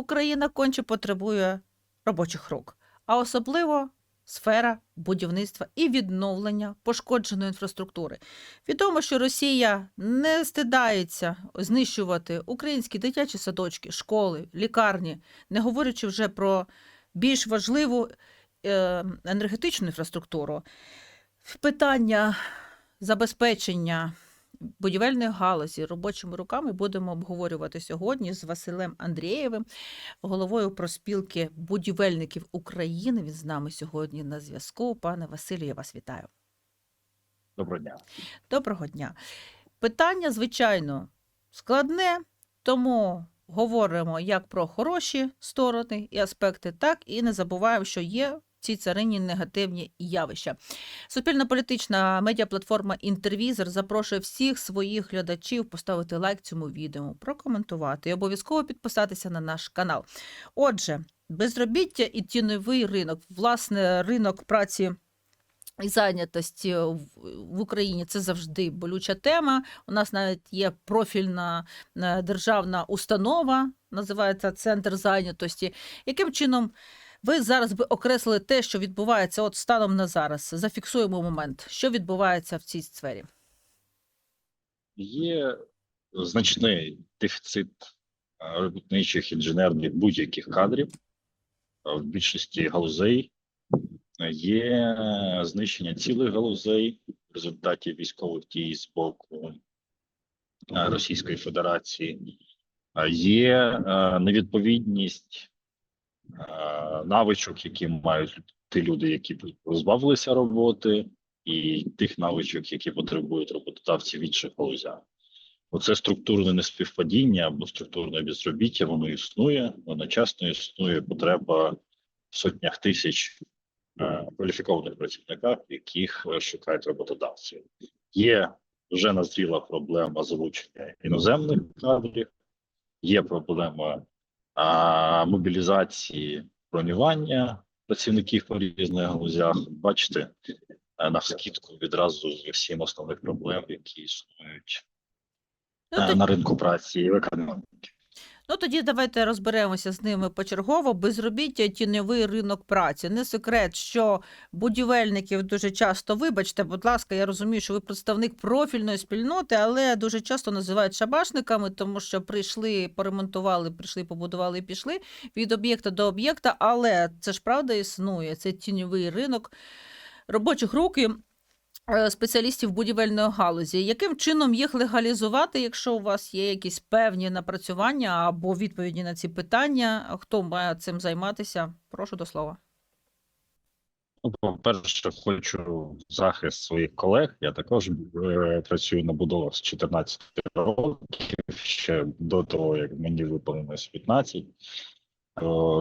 Україна конче потребує робочих рук, а особливо сфера будівництва і відновлення пошкодженої інфраструктури. Відомо, що Росія не стидається знищувати українські дитячі садочки, школи, лікарні, не говорячи вже про більш важливу е, енергетичну інфраструктуру. Питання забезпечення будівельної галузі робочими руками будемо обговорювати сьогодні з Василем Андрієвим, головою проспілки будівельників України. Він з нами сьогодні на зв'язку. Пане Василю, я вас вітаю. Доброго дня. Доброго дня. Питання, звичайно, складне, тому говоримо як про хороші сторони і аспекти, так і не забуваємо, що є цій царині негативні явища. Суспільно-політична медіаплатформа Інтервізор запрошує всіх своїх глядачів поставити лайк цьому відео, прокоментувати і обов'язково підписатися на наш канал. Отже, безробіття і тіньовий ринок, власне, ринок праці. І зайнятості в в Україні це завжди болюча тема. У нас навіть є профільна е, державна установа, називається Центр зайнятості. Яким чином ви зараз би окреслили те, що відбувається от станом на зараз? Зафіксуємо момент, що відбувається в цій сфері. Є значний дефіцит е, робітничих інженерних будь-яких кадрів е, в більшості галузей. Є знищення цілих галузей в результаті військових дій з боку е, Російської Федерації. Е, Є е, невідповідність е, навичок, які мають ті люди, які позбавилися роботи, і тих навичок, які потребують роботодавці в інших галузях. Оце структурне неспівпадіння або структурне безробіття, воно існує, одночасно існує потреба в сотнях тисяч е, кваліфікованих працівниках, яких е, шукають роботодавці. Є вже назріла проблема залучення іноземних кадрів, є проблема мобілізації бронювання працівників по різних галузях. Бачите, на навскідку відразу з всім основних проблем, які існують Ну, е, на ринку праці і в економіці. Ну тоді давайте розберемося з ними почергово. Безробіття, тіньовий ринок праці. Не секрет, що будівельників дуже часто, вибачте, будь ласка, я розумію, що ви представник профільної спільноти, але дуже часто називають шабашниками, тому що прийшли, поремонтували, прийшли, побудували і пішли від об'єкта до об'єкта. Але це ж правда існує. Це тіньовий ринок робочих рук спеціалістів будівельної галузі. Яким чином їх легалізувати, якщо у вас є якісь певні напрацювання або відповіді на ці питання? Хто має цим займатися? Прошу до слова. Ну, по-перше, хочу захист своїх колег. Я також е, працюю на будовах з 14 років, ще до того, як мені виповнилось 15. Е,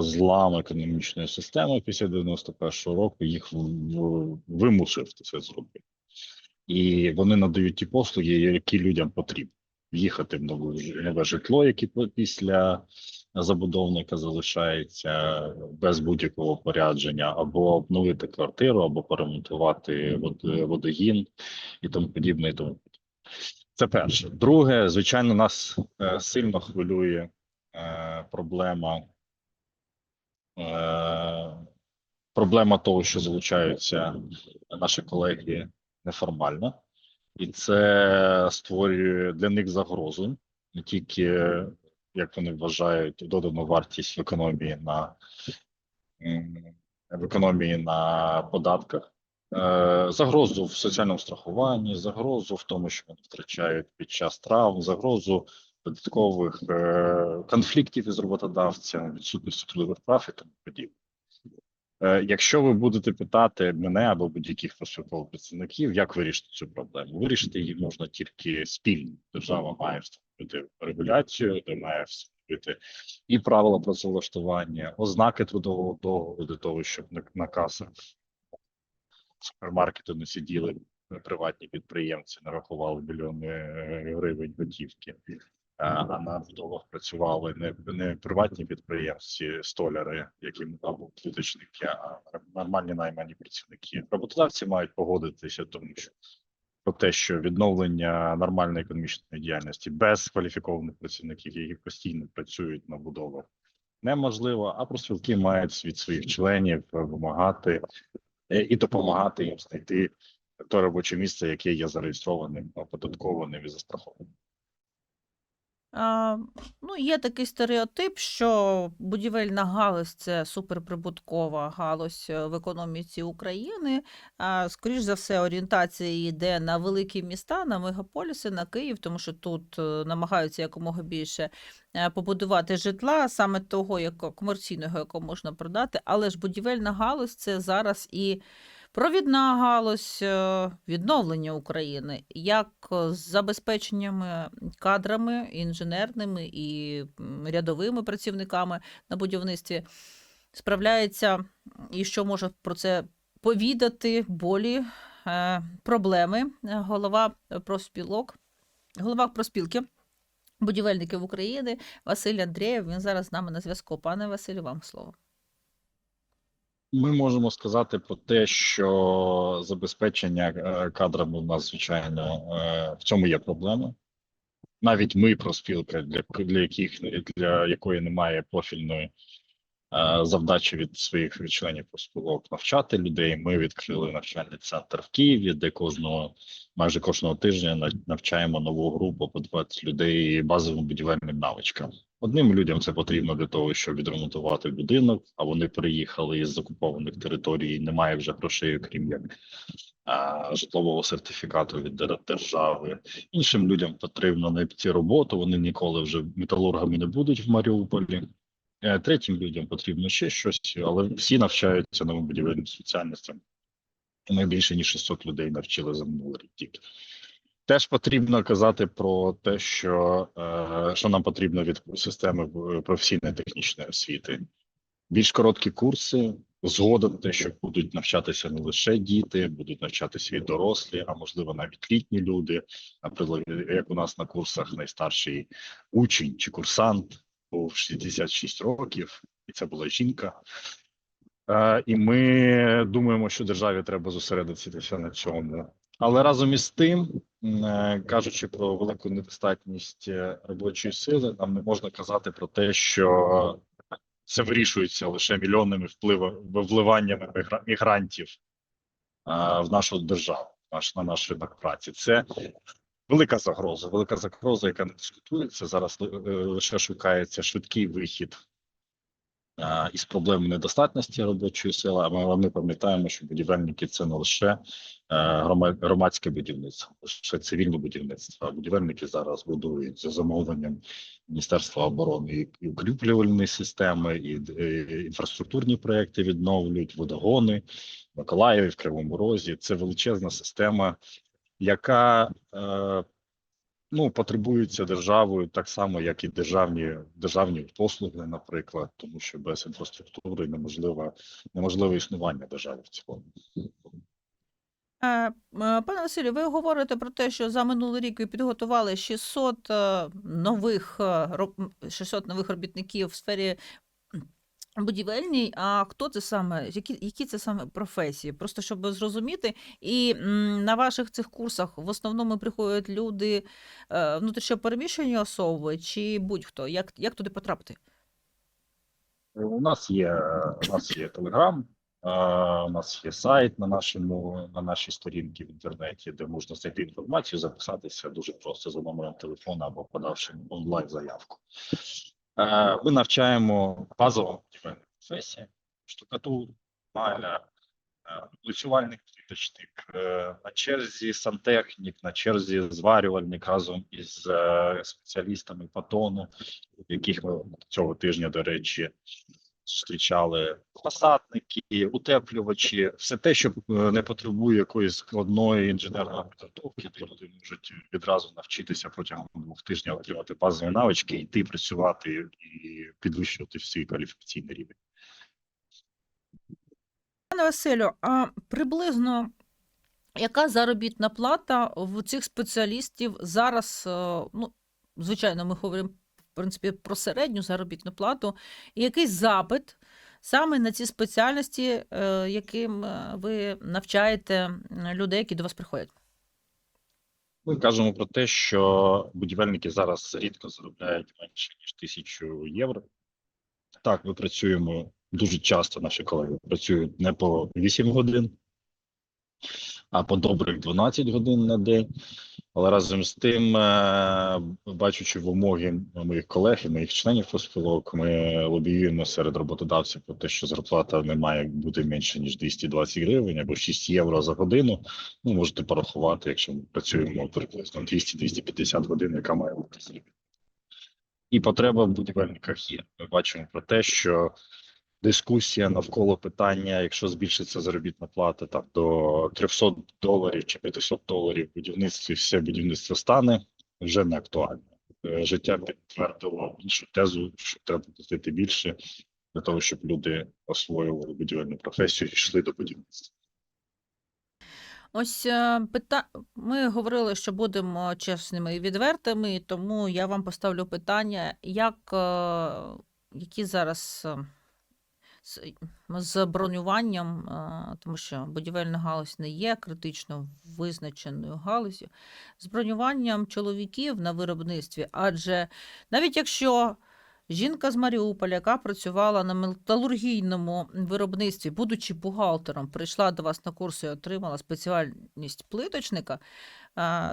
Злам економічної системи після 91-го року їх вимусив це зробити. І вони надають ті послуги, які людям потрібні. Їхати в нове, житло, яке після забудовника залишається без будь-якого порядження, або обновити квартиру, або поремонтувати водогін і тому подібне. І тому. Це перше. Друге, звичайно, нас е, сильно хвилює е, проблема. Е, проблема того, що залучаються наші колеги неформально, і це створює для них загрозу не тільки як вони вважають, додану вартість в економії на в економії на податках, е, загрозу в соціальному страхуванні, загрозу в тому, що вони втрачають під час травм, загрозу додаткових е, конфліктів із роботодавцями, відсутності трудових прав і тому подібне. Е, Якщо ви будете питати мене або будь-яких профспілкових працівників, як вирішити цю проблему? Вирішити її можна тільки спільно. Держава має встановити регуляцію, де має встановити і правила працевлаштування, ознаки трудового договору для того, щоб на, супермаркету не сиділи приватні підприємці, нарахували мільйони е, гривень готівки. А- А на будовах працювали не, не приватні підприємці, столяри, які або плиточники, а нормальні наймані працівники. Роботодавці мають погодитися, тому що про те, що відновлення нормальної економічної діяльності без кваліфікованих працівників, які постійно працюють на будовах, неможливо, а профспілки мають від своїх членів вимагати е, і допомагати їм знайти те робоче місце, яке є зареєстрованим, оподаткованим і застрахованим. Ну, є такий стереотип, що будівельна галузь це суперприбуткова галузь е, в економіці України. А, скоріш за все, орієнтація йде на великі міста, на мегаполіси, на Київ, тому що тут е, намагаються якомога більше е, побудувати житла, саме того, яко, комерційного, якого можна продати. Але ж будівельна галузь це зараз і провідна галузь е, відновлення України, як з забезпеченнями кадрами інженерними і рядовими працівниками на будівництві справляється, і що може про це повідати болі, е, проблеми. Е, Голова профспілок, голова проспілки будівельників України Василь Андрієв. Він зараз з нами на зв'язку. Пане Василю, вам слово. Ми можемо сказати про те, що забезпечення е, кадрами у нас, звичайно, е, в цьому є проблема. Навіть ми, профспілка, для, для яких для якої немає профільної е, завдачі від своїх членів профспілок навчати людей. Ми відкрили навчальний центр в Києві, де кожного майже кожного тижня на- навчаємо нову групу по 20 людей базовим будівельним навичкам. Одним людям це потрібно для того, щоб відремонтувати будинок, а вони переїхали із окупованих територій, немає вже грошей, окрім як а, житлового сертифікату від держави. Іншим людям потрібно знайти роботу. Вони ніколи вже металургами не будуть в Маріуполі. Е, Третім людям потрібно ще щось, але всі навчаються новим будівельним спеціальностям. Ми більше ніж 600 людей навчили за минулий рік. Теж потрібно казати про те, що, е, що нам потрібно від системи в- професійної технічної освіти. Більш короткі курси, згода на те, що будуть навчатися не лише діти, будуть навчатися і дорослі, а можливо навіть літні люди. Наприклад, як у нас на курсах найстарший учень чи курсант був 66 років, і це була жінка. Е, І ми думаємо, що державі треба зосередитися на цьому. Але разом із тим, е, кажучи про велику недостатність е, робочої сили, нам не можна казати про те, що це вирішується лише мільйонними вливаннями мігра- мігрантів в нашу державу, на наш ринок праці. Це велика загроза, велика загроза, яка не дискутується зараз. е, Лише шукається швидкий вихід а, із проблеми недостатності робочої сили. А ми, ми пам'ятаємо, що будівельники це не лише е, громадське будівництво, лише цивільне будівництво. А будівельники зараз будують за замовленням Міністерства оборони і- і укріплювальні системи, і е, інфраструктурні проекти відновлюють водогони Миколаєві, в Кривому Розі. Це величезна система, яка е, ну, потребується державою так само, як і державні державні послуги, наприклад, тому що без інфраструктури неможливо неможливе існування держави в цілому. Е, е, Пане Василю, ви говорите про те, що за минулий рік ви підготували 600 е, нових е, роб- 600 нових робітників в сфері будівельній. А хто це саме? Які, які це саме професії? Просто щоб зрозуміти. І на ваших цих курсах в основному приходять люди е, внутрішньопереміщені особи чи будь-хто? Як, як туди потрапити? У нас є у нас є Телеграм, у нас є сайт на нашому на нашій сторінці в інтернеті, де можна знайти інформацію, записатися дуже просто за номером телефона або подавши онлайн заявку. Е, Ми навчаємо базовим професіям, штукатур, маля, е, лицювальник, плиточник, е, на черзі сантехнік, на черзі зварювальник разом із е, спеціалістами патону, яких ми цього тижня, до речі, зустрічали фасадники, утеплювачі, все те, що не потребує якоїсь складної інженерної підготовки, де люди можуть відразу навчитися протягом двох тижнів отримати базові навички, йти працювати і підвищувати свій кваліфікаційний рівень. Пане Василю, а приблизно яка заробітна плата в цих спеціалістів зараз? е, Ну, звичайно, ми говоримо в принципі про середню заробітну плату, і який запит саме на ці спеціальності, е, яким е, ви навчаєте людей, які до вас приходять? Ми кажемо про те, що будівельники зараз рідко заробляють менше ніж тисячу євро. Так, ми працюємо дуже часто. Наші колеги працюють не по 8 годин, а по добрих 12 годин на день. Але разом з тим, е, бачучи вимоги моїх колег і моїх членів профспілок, ми лобіюємо серед роботодавців про те, що зарплата не має бути менше ніж 220 гривень або 6 євро за годину. Ну можете порахувати, якщо ми працюємо приблизно 200-250 годин, яка має бути. І потреба в будівельниках є. Ми бачимо про те, що дискусія навколо питання, якщо збільшиться заробітна плата там до 300 доларів чи 500 доларів будівництві, все будівництво стане вже не актуально. Е, Життя підтвердило іншу тезу, що треба платити більше для того, щоб люди освоювали будівельну професію і йшли до будівництва. Ось е, пита... ми говорили, що будемо чесними і відвертими, тому я вам поставлю питання, як, е, які зараз з, бронюванням, е, тому що будівельна галузь не є критично визначеною галузю, з бронюванням чоловіків на виробництві, адже навіть якщо Жінка з Маріуполя, яка працювала на металургійному виробництві, будучи бухгалтером, прийшла до вас на курси і отримала спеціальність плиточника.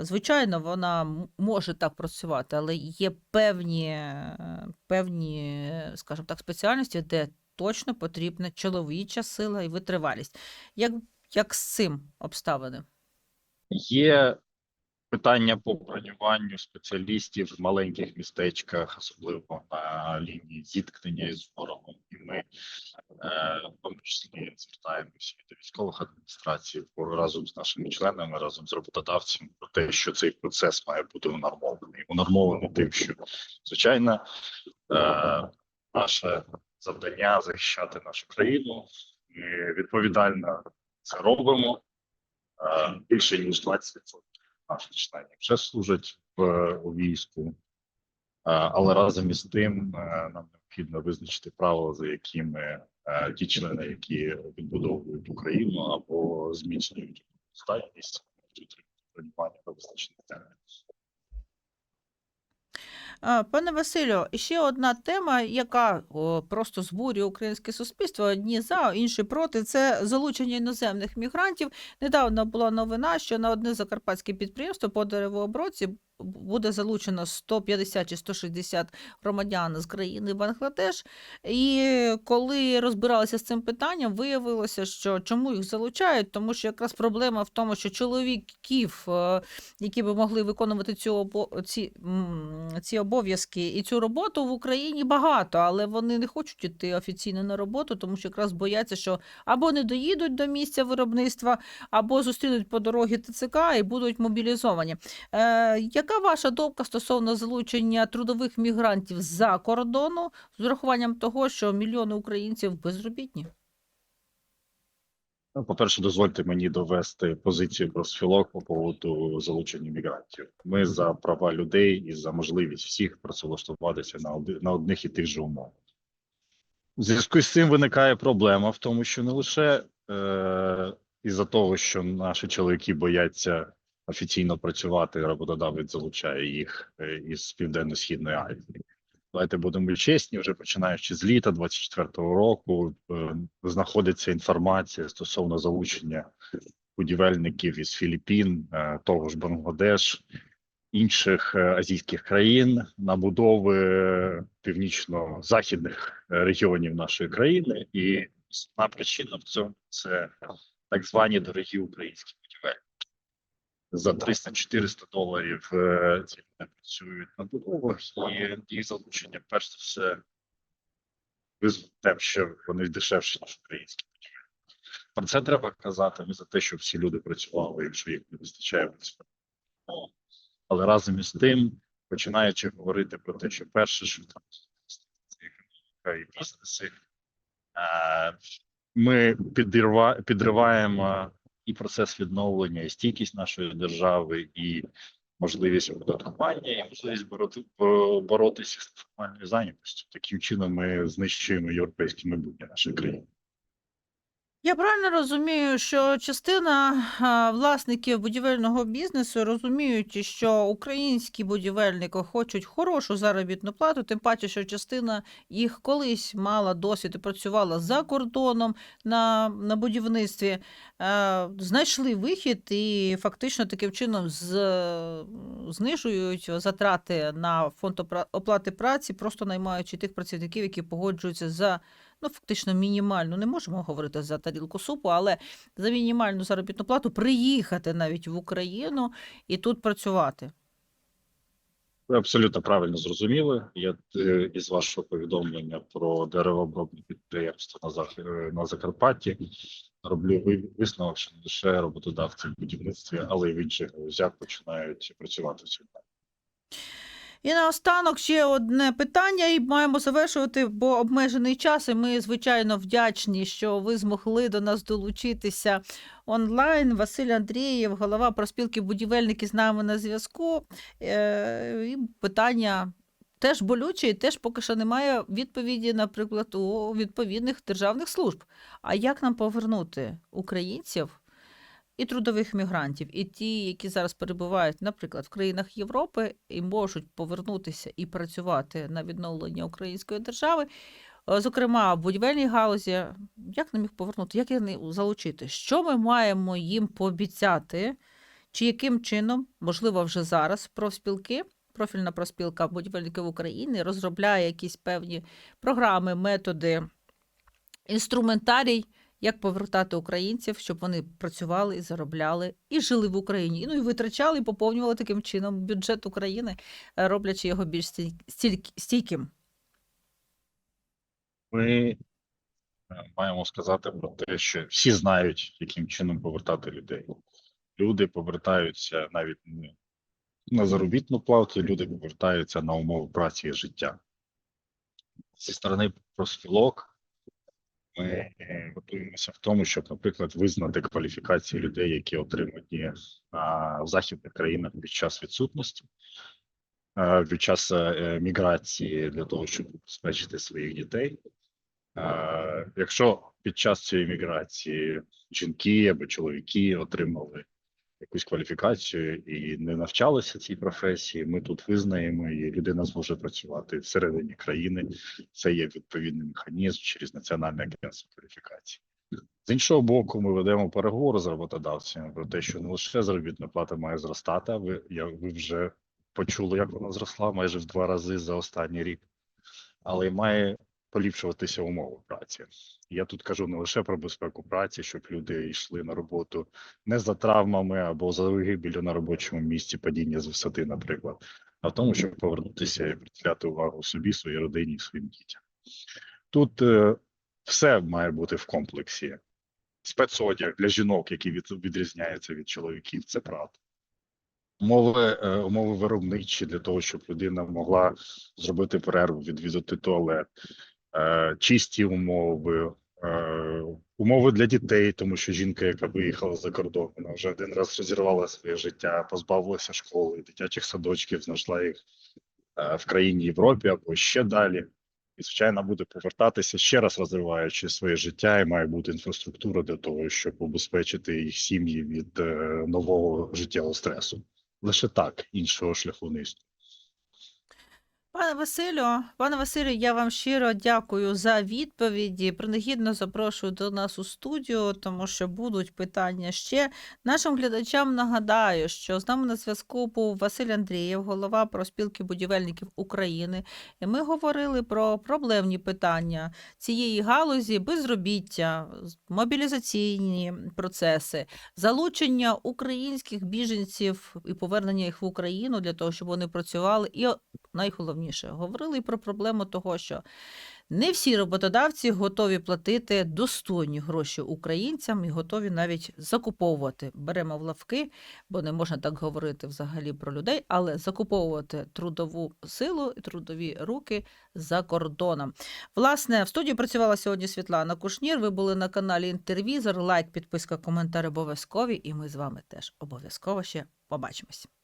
Звичайно, вона може так працювати, але є певні, е, певні, скажімо так, спеціальності, де точно потрібна чоловіча сила і витривалість. Як, як з цим обставини? Є питання по бронюванню спеціалістів в маленьких містечках, особливо на лінії зіткнення із ворогом. І ми е, в тому числі звертаємося до військових адміністрацій разом з нашими членами, разом з роботодавцями про те, що цей процес має бути унормований. Унормований тим, що звичайно е, наше завдання захищати нашу країну. Ми відповідально це робимо. Е, Більше ніж 20% наших членів вже служать в війську, Е, але разом із тим е, нам необхідно визначити правила, за якими ті члени, які відбудовують Україну або зміцнюють статність, бронювання до визначених термінів. Пане Василю, ще одна тема, яка просто збурює українське суспільство. Одні за, інші проти. Це залучення іноземних мігрантів. Недавно була новина, що на одне закарпатське підприємство по деревообробці буде залучено 150 чи 160 громадян з країни Бангладеш. І коли розбиралися з цим питанням, виявилося, що чому їх залучають, тому що якраз проблема в тому, що чоловіків, е, які би могли виконувати цю обо... ці, ці обов'язки і цю роботу в Україні багато, але вони не хочуть йти офіційно на роботу, тому що якраз бояться, що або не доїдуть до місця виробництва, або зустрінуть по дорозі ТЦК і будуть мобілізовані. Е, яка ваша думка стосовно залучення трудових мігрантів з-за кордону з урахуванням того, що мільйони українців безробітні? Ну, по-перше, дозвольте мені довести позицію профспілок по поводу залучення мігрантів. Ми за права людей і за можливість всіх працевлаштуватися на на одних і тих же умовах. У зв'язку з цим виникає проблема в тому, що не лише е, із-за того, що наші чоловіки бояться офіційно працювати, роботодавець залучає їх е, із південно-східної Азії. Давайте будемо чесні, вже починаючи з літа 24-го року, е, знаходиться інформація стосовно залучення будівельників із Філіппін, е, того ж Бангладеш, інших азійських країн на будови північно-західних регіонів нашої країни, і основна причина в цьому це так звані дорогі українські. За 300-400 доларів е, ці люди працюють на будовах, і їх залучення перш за все тим, що вони дешевші, ніж українські. Про це треба казати не за те, щоб всі люди працювали, якщо їх не вистачає. Але разом із тим, починаючи говорити про те, що перше, що там економіка і бізнеси, е, ми підриваємо і процес відновлення, і стійкість нашої держави, і можливість оподаткування, і можливість бороти, боротися з формальною зайнятістю. Таким чином ми знищуємо європейське майбутнє нашої країни. Я правильно розумію, що частина власників будівельного бізнесу розуміють, що українські будівельники хочуть хорошу заробітну плату, тим паче, що частина їх колись мала досвід і працювала за кордоном на, на будівництві, знайшли вихід і фактично таким чином з, знижують затрати на фонд оплати праці, просто наймаючи тих працівників, які погоджуються за ну, фактично мінімальну, не можемо говорити за тарілку супу, але за мінімальну заробітну плату приїхати навіть в Україну і тут працювати. Ви абсолютно правильно зрозуміли. Я е, із вашого повідомлення про деревообробні підприємства на Зах... е, на Закарпатті роблю висновок, що не лише роботодавці в будівництві, але й в інших галузях починають працювати в цьому. І наостанок ще одне питання, і маємо завершувати, бо обмежений час. І ми, звичайно, вдячні, що ви змогли до нас долучитися онлайн. Василь Андрієв, голова проспілки будівельники з нами на зв'язку. Е, І питання теж болюче, і теж поки що немає відповіді, наприклад, у відповідних державних служб. А як нам повернути українців? І трудових мігрантів, і ті, які зараз перебувають, наприклад, в країнах Європи і можуть повернутися і працювати на відновлення української держави, е, зокрема в будівельній галузі, як нам їх повернути, як їх залучити? Що ми маємо їм пообіцяти, чи яким чином, можливо, вже зараз профспілки, профільна проспілка будівельників України розробляє якісь певні програми, методи, інструментарій, як повертати українців, щоб вони працювали і заробляли і жили в Україні. Ну і витрачали, і поповнювали таким чином бюджет України, е, роблячи його більш стійким. Ми е, маємо сказати про те, що всі знають, яким чином повертати людей. Люди повертаються навіть на заробітну плату, люди повертаються на умови праці і життя. Зі сторони профспілок ми е, готуємося в тому, щоб, наприклад, визнати кваліфікації людей, які отримані в західних країнах під час відсутності, під час е, міграції для того, щоб забезпечити своїх дітей. Якщо під час цієї міграції жінки або чоловіки отримали якусь кваліфікацію і не навчалися цій професії, ми тут визнаємо, і людина зможе працювати всередині країни. Це є відповідний механізм через національне агентство кваліфікації. З іншого боку, ми ведемо переговори з роботодавцями про те, що не лише заробітна плата має зростати. Ви я ви вже почули, як вона зросла майже в два рази за останній рік, але має поліпшуватися умови праці. Я тут кажу не лише про безпеку праці, щоб люди йшли на роботу не за травмами або за вигибелю на робочому місці, падіння з висоти, наприклад, а в тому, щоб повернутися і приділяти увагу собі, своїй родині і своїм дітям. Тут е, все має бути в комплексі. Спецодяг для жінок, які від, відрізняються від чоловіків, це правда. Умови, е, умови виробничі для того, щоб людина могла зробити перерву, відвідати туалет, чисті умови, е, умови для дітей, тому що жінка, яка виїхала за кордон, вона вже один раз розірвала своє життя, позбавилася школи, дитячих садочків, знайшла їх е, в країні Європі або ще далі. І, звичайно, буде повертатися ще раз розриваючи своє життя, і має бути інфраструктура для того, щоб убезпечити їх сім'ї від е, нового життєвого стресу. Лише так іншого шляху не існує. Пане Василю, пане Василю, я вам щиро дякую за відповіді. Принагідно запрошую до нас у студію, тому що будуть питання ще. Нашим глядачам нагадаю, що з нами на зв'язку був Василь Андрієв, голова проспілки будівельників України. І ми говорили про проблемні питання цієї галузі, безробіття, мобілізаційні процеси, залучення українських біженців і повернення їх в Україну для того, щоб вони працювали. І найголовніше, говорили і про проблему того, що не всі роботодавці готові платити достойні гроші українцям і готові навіть закуповувати. Беремо в лавки, бо не можна так говорити взагалі про людей, але закуповувати трудову силу і трудові руки за кордоном. Власне, в студії працювала сьогодні Світлана Кушнір. Ви були на каналі Інтервізор. Лайк, підписка, коментар обов'язкові. І ми з вами теж обов'язково ще побачимось.